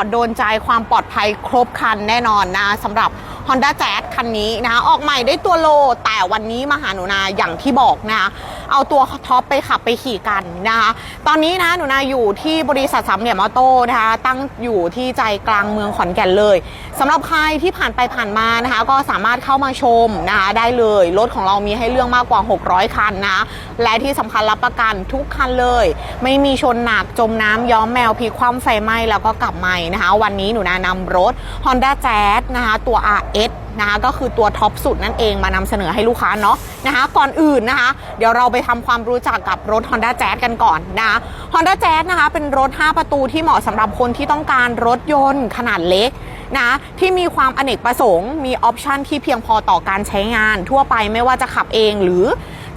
ร์ตโดนใจความปลอดภัยครบคันแน่นอนนะสำหรับ Honda Jazz คันนี้นะคะออกใหม่ได้ตัวโล แต่วันนี้มาหาหนูนาอย่างที่บอกนะคะ เอาตัวท็อปไปขับไปขี่กันนะคะตอนนี้นะหนูนาอยู่ที่บริษัทสามเหลี่ยมออโต้นะคะตั้งอยู่ที่ใจกลางเมืองขอนแก่นเลยสำหรับใครที่ผ่านไปผ่านมานะคะก็สามารถเข้ามาชมนะคะได้เลยรถของเรามีให้เลือกมากกว่า 600 คันนะและที่สำคัญรับประกันทุกคันเลย ไม่มีชนหนักจมน้ำย้อมแมวพลิกคว่ำไฟไหม้แล้วก็กลับใหม่นะคะวันนี้หนูนานำรถ Honda Jazz นะคะตัว RS นะคะก็คือตัวท็อปสุดนั่นเองมานำเสนอให้ลูกค้าเนาะนะคะก่อนอื่นนะคะ เดี๋ยวเราไปทำความรู้จักกับรถ Honda Jazz กันก่อนนะคะ Honda Jazz นะคะเป็นรถ 5 ประตูที่เหมาะสำหรับคนที่ต้องการรถยนต์ขนาดเล็กนะที่มีความอเนกประสงค์ มีออปชันที่เพียงพอต่อการใช้งานทั่วไปไม่ว่าจะขับเองหรือ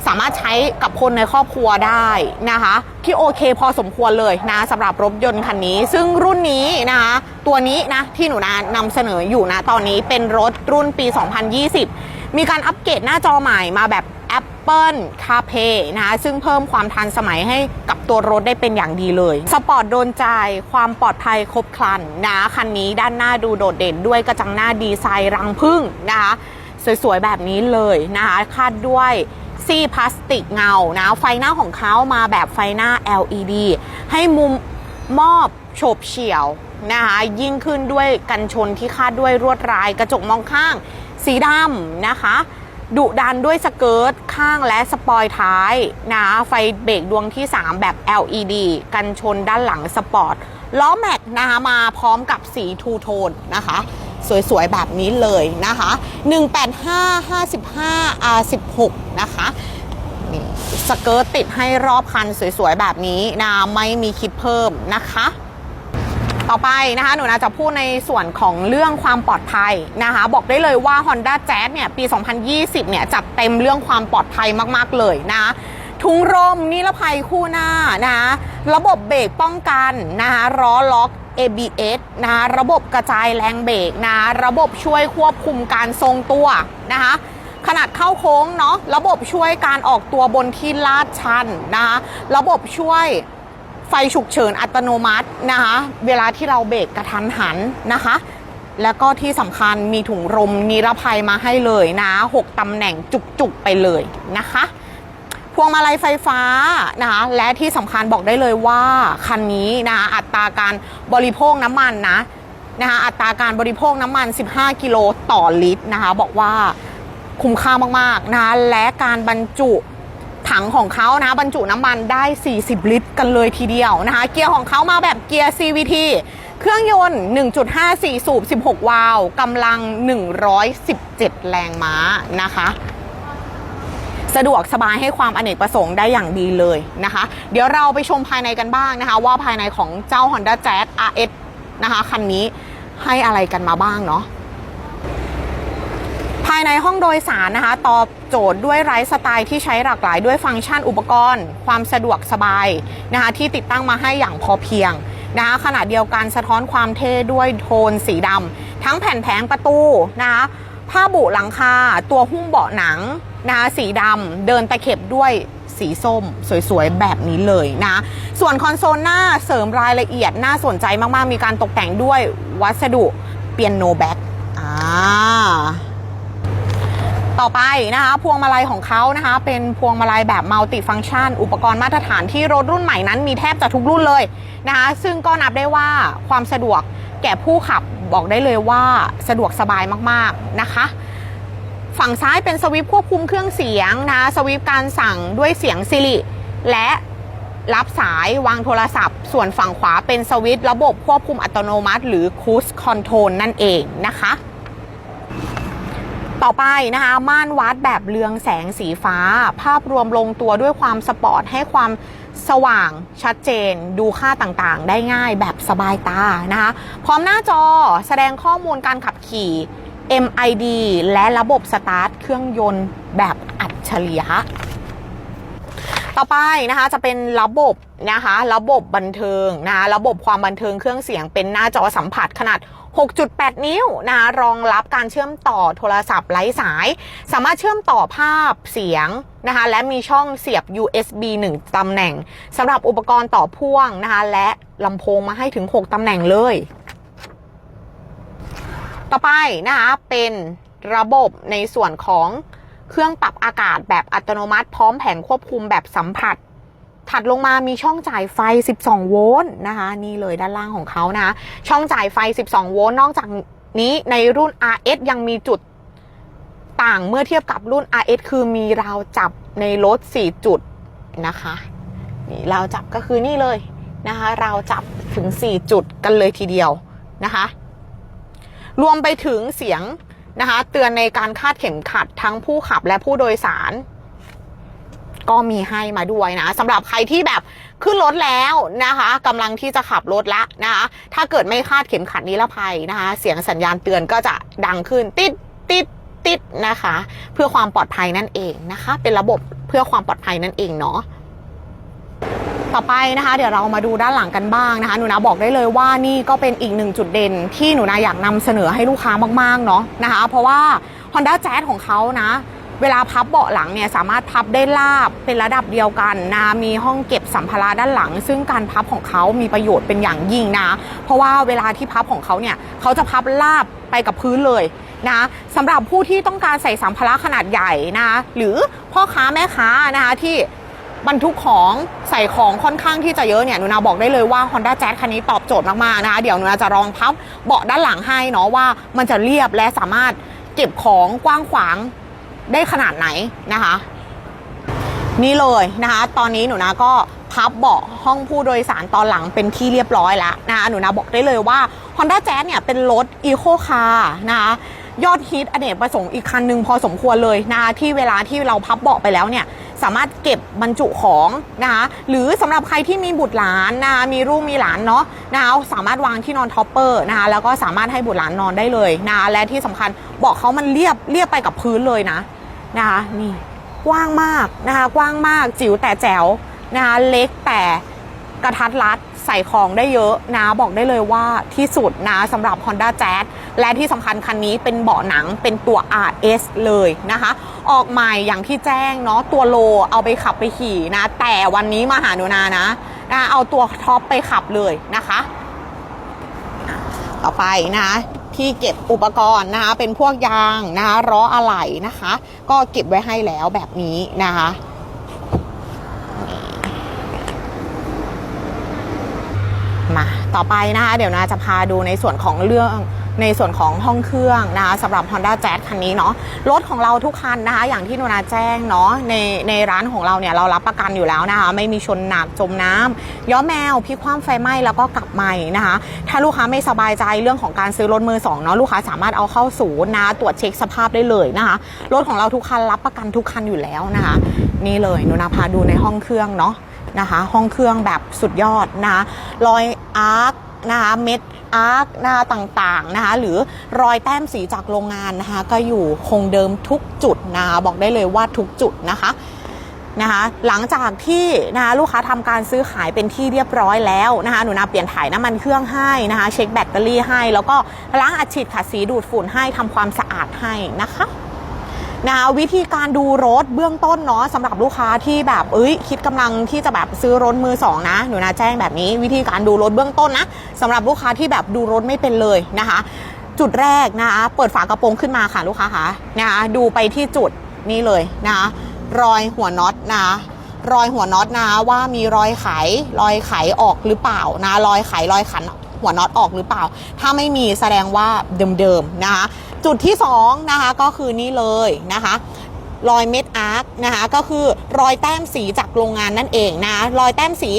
สามารถใช้กับคนในครอบครัวได้นะคะที่โอเคพอสมควรเลยนะสำหรับรถยนต์คันนี้ ซึ่งรุ่นนี้นะคะตัวนี้นะที่หนูนานำเสนออยู่นะตอนนี้เป็นรถรุ่นปี 2020 มีการอัปเกรดหน้าจอใหม่มาแบบ Apple CarPlay นะคะซึ่งเพิ่มความทันสมัยให้กับตัวรถได้เป็นอย่างดีเลย สปอร์ตโดนใจ ความปลอดภัยครบครันนะคันนี้ด้านหน้าดูโดดเด่นด้วยกระจังหน้าดีไซน์รังพึ่งนะคะสวยๆแบบนี้เลยนะคะคาดด้วย ซีพลาสติกเงานะไฟหน้าของเขามาแบบไฟหน้า LED ให้มุมมอบโฉบเฉี่ยวนะคะยิ่งขึ้นด้วยกันชนที่คาดด้วยรวดลายกระจกมองข้าง สีดำนะคะดุดันด้วยสเกิร์ตข้างและสปอยท้ายนะไฟเบรกดวงที่ 3 แบบ LED กันชนด้านหลังสปอร์ตล้อแม็กนะคะมาพร้อมกับสีทูโทนนะคะ สวยๆ แบบนี้เลยนะคะ 185 55 R16 นะคะนี่สเกิร์ตติดให้รอบคันสวยๆ แบบนี้นะไม่มีคิดเพิ่มนะคะต่อไปนะคะหนูนาจะพูดในส่วนของเรื่องความปลอดภัยนะคะ บอกได้เลยว่า Honda Jazz เนี่ยปี 2020 เนี่ยจัดเต็มเรื่องความปลอดภัยมาก ๆ เลยนะทุงลมนิรภัยคู่หน้านะคะระบบเบรกป้องกันนะคะล้อล็อก ABS นะคะระบบกระจายแรงเบรกนะระบบช่วยควบคุมการทรงตัวนะคะขนาดเข้าโค้งเนาะระบบช่วยการออกตัวบนที่ลาดชันนะคะระบบช่วยไฟฉุกเฉินอัตโนมัตินะคะเวลาที่เราเบรกกระทันหันนะคะ แล้วก็ที่สำคัญมีถุงลมนิรภัยมาให้เลยนะ 6ตำแหน่งจุกๆไปเลยนะคะ พวงมาลัยไฟฟ้านะคะและที่สำคัญบอกได้เลยว่าคันนี้นะคะอัตราการบริโภคน้ำมันนะนะคะอัตราการบริโภคน้ำมัน 15 กิโลต่อลิตรนะคะบอกว่าคุ้มค่ามากๆนะคะและการบรรจุถังของเขานะบรรจุน้ำมันได้ 40 ลิตร กันเลยทีเดียวนะคะ เกียร์ของเขามาแบบเกียร์ CVT เครื่องยนต์ 1.54 สูบ 16 วาล์วกำลัง 117 แรงม้านะคะ สะดวกสบายให้ความอเนกประสงค์ได้อย่างดีเลยนะคะ เดี๋ยวเราไปชมภายในกันบ้างนะคะ ว่าภายในของเจ้า Honda Jazz RS นะคะคันนี้ให้อะไรกันมาบ้างเนาะภายในห้องโดยสารนะคะ ตอบโจทย์ด้วยไลฟ์สไตล์ที่ใช้หลากหลายด้วยฟังก์ชันอุปกรณ์ ความสะดวกสบายนะคะที่ติดตั้งมาให้อย่างพอเพียงนะคะขณะเดียวกันสะท้อนความเท่ด้วยโทนสีดำทั้งแผ่นแผงประตูนะคะผ้าบุหลังคาตัวหุ้มเบาะหนัง นะคะสีดำเดินตะเข็บด้วยสีส้ม สวยๆ แบบนี้เลยนะ ส่วนคอนโซลหน้าเสริมรายละเอียดน่าสนใจมากๆ มีการตกแต่งด้วยวัสดุเปียโนแบ็กอ่าต่อไปนะคะ พวงมาลัยของเขานะคะ เป็นพวงมาลัยแบบมัลติฟังชัน อุปกรณ์มาตรฐานที่รถรุ่นใหม่นั้นมีแทบจะทุกรุ่นเลยนะคะ ซึ่งก็นับได้ว่าความสะดวกแก่ผู้ขับบอกได้เลยว่าสะดวกสบายมากๆนะคะ ฝั่งซ้ายเป็นสวิตช์ควบคุมเครื่องเสียงนะสวิตช์การสั่งด้วยเสียงซิริและรับสายวางโทรศัพท์ ส่วนฝั่งขวาเป็นสวิตช์ระบบควบคุมอัตโนมัติ หรือ Cruise Control นั่นเองนะคะ ต่อไปนะคะม่านวัดแบบเรืองแสงสีฟ้า ภาพรวมลงตัวด้วยความสปอร์ตให้ความสว่างชัดเจนดูค่าต่างๆ ได้ง่ายแบบสบายตานะคะ พร้อมหน้าจอแสดงข้อมูลการขับขี่ MID และระบบสตาร์ทเครื่องยนต์แบบอัจฉริยะ ต่อไปนะคะจะเป็นระบบนะคะระบบบันเทิงนะคะระบบความบันเทิงเครื่องเสียงเป็นหน้าจอสัมผัสขนาด 6.8 นิ้วนะคะรองรับการเชื่อมต่อโทรศัพท์ไร้สาย สามารถเชื่อมต่อภาพเสียงนะคะและมีช่องเสียบ USB 1ตำแหน่งสำหรับอุปกรณ์ต่อพ่วงนะคะและลำโพงมาให้ถึง 6ตำแหน่งเลย ต่อไปนะคะเป็นระบบในส่วนของเครื่องปรับอากาศแบบอัตโนมัติ พร้อมแผงควบคุมแบบสัมผัส ถัดลงมามีช่องจ่ายไฟ 12 โวลต์นะคะ นี่เลยด้านล่างของเขานะช่องจ่ายไฟ 12 โวลต์นอกจากนี้ในรุ่น RS ยังมีจุดต่างเมื่อเทียบกับรุ่น RS คือมีราวจับในรถ 4 จุดนะคะนี่ราวจับก็คือนี่เลยนะคะราวจับถึง 4 จุดกันเลยทีเดียวนะคะ รวมไปถึงเสียงนะคะเตือนในการคาดเข็มขัดทั้งผู้ขับและผู้โดยสาร ก็มีให้มาด้วยนะสำหรับใครที่แบบขึ้นรถแล้วนะคะกำลังที่จะขับรถละนะคะถ้าเกิดไม่คาดเข็มขัดนิรภัยนะคะ เสียงสัญญาณเตือนก็จะดังขึ้นติดติดติดนะคะ เพื่อความปลอดภัยนั่นเองนะคะ เป็นระบบเพื่อความปลอดภัยนั่นเองเนาะ ต่อไปนะคะ เดี๋ยวเรามาดูด้านหลังกันบ้างนะคะหนูนาบอกได้เลยว่านี่ก็เป็นอีกหนึ่งจุดเด่น ที่หนูนาอยากนำเสนอให้ลูกค้ามากๆเนาะนะคะ เพราะว่า Honda Jazz ของเขานะเวลาพับเบาะหลังเนี่ยสามารถพับได้ราบเป็นระดับเดียวกันนะมีห้องเก็บสัมภาระด้านหลัง ซึ่งการพับของเขามีประโยชน์เป็นอย่างยิ่งนะ เพราะว่าเวลาที่พับของเขาเนี่ยเขาจะพับราบไปกับพื้นเลยนะสำหรับผู้ที่ต้องการใส่สัมภาระขนาดใหญ่นะหรือพ่อค้าแม่ค้านะคะที่ บรรทุกของใส่ของค่อนข้างที่จะเยอะเนี่ยหนูนาบอกได้เลยว่า Honda Jazz คันนี้ตอบโจทย์มากๆนะคะเดี๋ยวหนูนาจะลองพับเบาะด้านหลังให้เนาะว่ามันจะเรียบและสามารถเก็บของกว้างขวางได้ขนาดไหนนะคะ นี่เลยนะคะ ตอนนี้หนูนาก็พับเบาะห้องผู้โดยสารตอนหลังเป็นที่เรียบร้อยแล้วนะคะหนูนาบอกได้เลยว่า Honda Jazz เนี่ยเป็นรถ Eco Car นะคะ ยอดฮิตอเนกประสงค์อีกคันหนึ่งพอสมควรเลยนะคะที่เวลาที่เราพับเบาะไปแล้วเนี่ยสามารถเก็บบรรจุของนะคะหรือสำหรับใครที่มีบุตรหลานนะคะมีลูกมีหลานเนาะนะคะสามารถวางที่นอนท็อปเปอร์นะคะแล้วก็สามารถให้บุตรหลานนอนได้เลยนะคะและที่สำคัญเบาะเขามันเรียบเรียบไปกับพื้นเลยนะนะคะนี่กว้างมากนะคะกว้างมากจิ๋วแต่แจ๋วนะคะเล็กแต่ กระทัดรัดใส่ของได้เยอะนะบอกได้เลยว่าที่สุดนะสำหรับ Honda Jazz และที่สำคัญคันนี้เป็นเบาะหนังเป็นตัว RS เลยนะคะ ออกใหม่อย่างที่แจ้งเนาะตัวโลเอาไปขับไปขี่นะ แต่วันนี้มาหาหนูนานะนะเอาตัวท็อปไปขับเลยนะคะ ต่อไปนะคะที่เก็บอุปกรณ์นะคะเป็นพวกยางนะคะล้ออะไหล่นะคะ ก็เก็บไว้ให้แล้วแบบนี้นะคะมา ต่อไปนะคะ เดี๋ยวนาจะพาดูในส่วนของเรื่องในส่วนของห้องเครื่องนะคะสำหรับ Honda Jazz คันนี้เนาะรถของเราทุกคันนะคะ อย่างที่โนนาแจ้งเนาะในในร้านของเราเนี่ยเรารับประกันอยู่แล้วนะคะ ไม่มีชนหนักจมน้ำย้อมแมวพิคว่ำไฟไหม้แล้วก็กลับใหม่นะคะ ถ้าลูกค้าไม่สบายใจเรื่องของการซื้อรถมือสองเนาะลูกค้าสามารถเอาเข้าศูนย์นะตรวจเช็คสภาพได้เลยนะคะรถของเราทุกคันรับประกันทุกคันอยู่แล้วนะคะ นี่เลยนูนาพาดูในห้องเครื่องเนาะนะคะห้องเครื่องแบบสุดยอดนะคะรอย อาร์คนะคะเม็ดอาร์คนะคะต่างๆนะคะหรือรอยแต้มสีจากโรงงานนะคะก็อยู่คงเดิมทุกจุดนะคะบอกได้เลยว่าทุกจุดนะคะนะคะหลังจากที่นะคะลูกค้าทำการซื้อขายเป็นที่เรียบร้อยแล้วนะคะหนูนาเปลี่ยนถ่ายน้ำมันเครื่องให้นะคะเช็คแบตเตอรี่ให้ แล้วก็ล้างอัดฉีดขัดสีดูดฝุ่นให้ทำความสะอาดให้นะคะ นะวิธีการดูรถเบื้องต้นเนาะสำหรับลูกค้าที่แบบเอ้ยคิดกำลังที่จะแบบซื้อรถมือสองนะหนูนาแจ้งแบบนี้ วิธีการดูรถเบื้องต้นนะสำหรับลูกค้าที่แบบดูรถไม่เป็นเลยนะคะ จุดแรกนะคะเปิดฝากระโปรงขึ้นมาค่ะลูกค้าคะนะคะดูไปที่จุดนี้เลยนะคะรอยหัวน็อตนะรอยหัวน็อตนะว่ามีรอยไขรอยไขออกหรือเปล่านะรอยไขรอยขันหัวน็อตออกหรือเปล่า ถ้าไม่มีแสดงว่าเดิมๆนะคะ จุดที่สองนะคะก็คือนี่เลยนะคะรอยเม็ดอาร์คนะคะก็คือรอยแต้มสีจากโรงงานนั่นเองนะรอยแต้มสี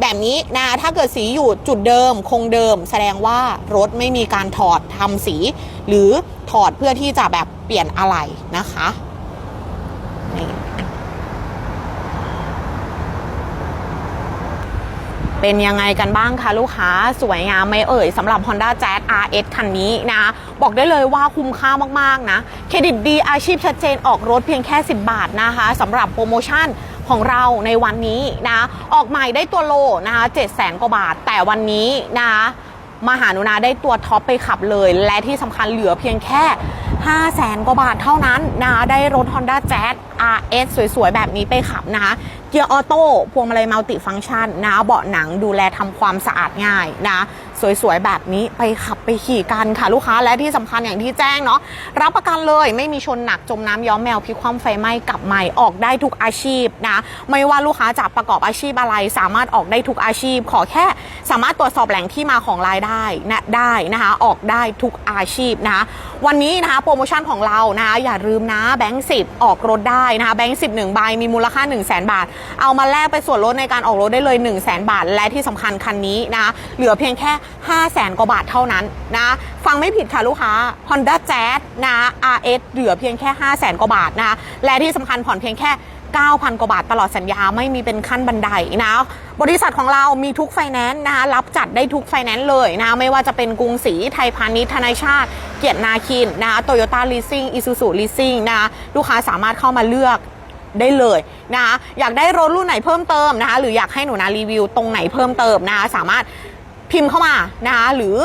แบบนี้นะถ้าเกิดสีอยู่จุดเดิมคงเดิม แสดงว่ารถไม่มีการถอดทำสี หรือถอดเพื่อที่จะแบบเปลี่ยนอะไรนะคะ เป็นยังไงกันบ้างคะลูกค้าสวยงามไหมเอ่ยสำหรับ Honda Jazz RS คันนี้นะ บอกได้เลยว่าคุ้มค่ามากๆนะ เครดิตดีอาชีพชัดเจนออกรถเพียงแค่ 10 บาทนะคะสำหรับโปรโมชั่นของเราในวันนี้นะ ออกใหม่ได้ตัวโลนะคะ7 0 0 0 0กว่าบาท แต่วันนี้นะมาหาหนูนาได้ตัวท็อปไปขับเลย และที่สำคัญเหลือเพียงแค่ 5 0 0แสนกว่าบาทเท่านั้นนะคะได้รถ Honda Jazz RS สวยๆ แบบนี้ไปขับนะคะเกียร์ออโต้พวงมาลัยมัลติฟังก์ชันนะเบาะหนังดูแลทำความสะอาดง่ายนะ สวยๆ แบบนี้ไปขับไปขี่กันค่ะลูกค้าและที่สำคัญอย่างที่แจ้งเนาะรับประกันเลยไม่มีชนหนักจมน้ำย้อมแมวพิคว่ำไฟไหม้กลับใหม่ออกได้ทุกอาชีพนะไม่ว่าลูกค้าจะประกอบอาชีพอะไร สามารถออกได้ทุกอาชีพ ขอแค่สามารถตรวจสอบแหล่งที่มาของรายได้นะได้นะคะออกได้ทุกอาชีพนะคะวันนี้นะคะโปรโมชั่นของเรานะคะอย่าลืมนะแบงค์สิออกรถได้นะคะแบงค์สิบหนึ่งใบมีมูลค่า 1 0 0 0 0แบาท เอามาแลกไปส่วนลดในการออกรถได้เลย 1 0 0 0 0แบาท และที่สำคัญคันนี้นะเหลือเพียงแค่5 0 0แสนกว่าบาทเท่านั้นนะ ฟังไม่ผิดค่ะลูกค้า Honda Jazz นะ RS เหลือเพียงแค่ 5 0 0แสนกว่าบาทนะและที่สำคัญผ่อนเพียงแค่ 9,000 กว่าบาทตลอดสัญญาไม่มีเป็นขั้นบันไดนะ บริษัทของเรามีทุกไฟแนนซ์นะคะรับจัดได้ทุกไฟแนนซ์เลยนะ ไม่ว่าจะเป็นกรุงศรีไทยพาณิชย์ธนาชาติ เกียรตินาคินนะโตโยต้าลีซิ่งอิซูซูลีซิ่งนะคะลูกค้าสามารถเข้ามาเลือกได้เลยนะคะอยากได้รถรุ่นไหนเพิ่มเติมนะคะหรืออยากให้หนูนารีวิวตรงไหนเพิ่มเติมนะคะสามารถ พิมพ์เข้ามานะคะหรือ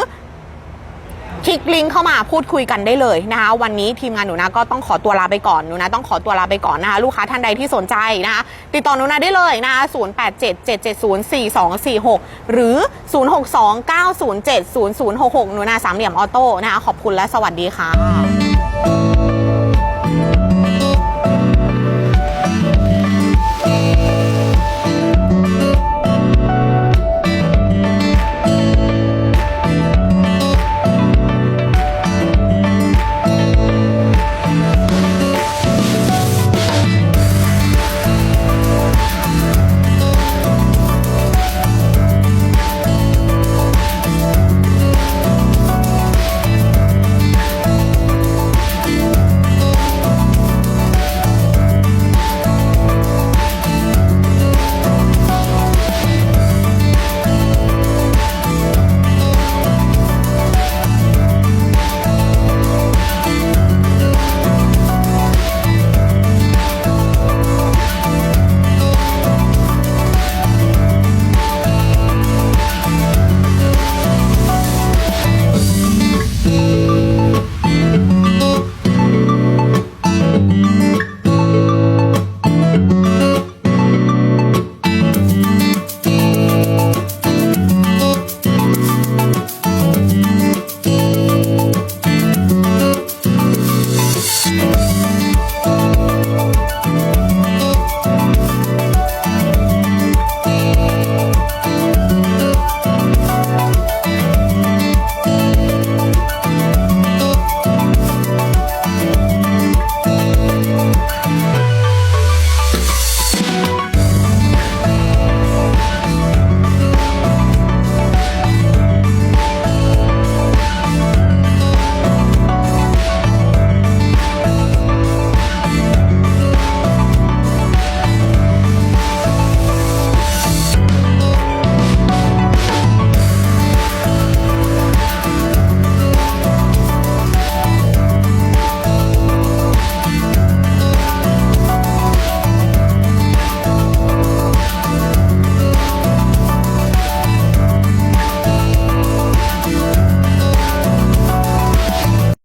คลิกลิงก์เข้ามาพูดคุยกันได้เลยนะคะ วันนี้ทีมงานหนูนะก็ต้องขอตัวลาไปก่อนหนูนะต้องขอตัวลาไปก่อนนะคะ ลูกค้าท่านใดที่สนใจนะคะ ติดต่อหนูนะได้เลยนะคะ0877704246 หรือ 0629070066 หนูนะสามเหลี่ยมออโต้นะคะขอบคุณและสวัสดีค่ะ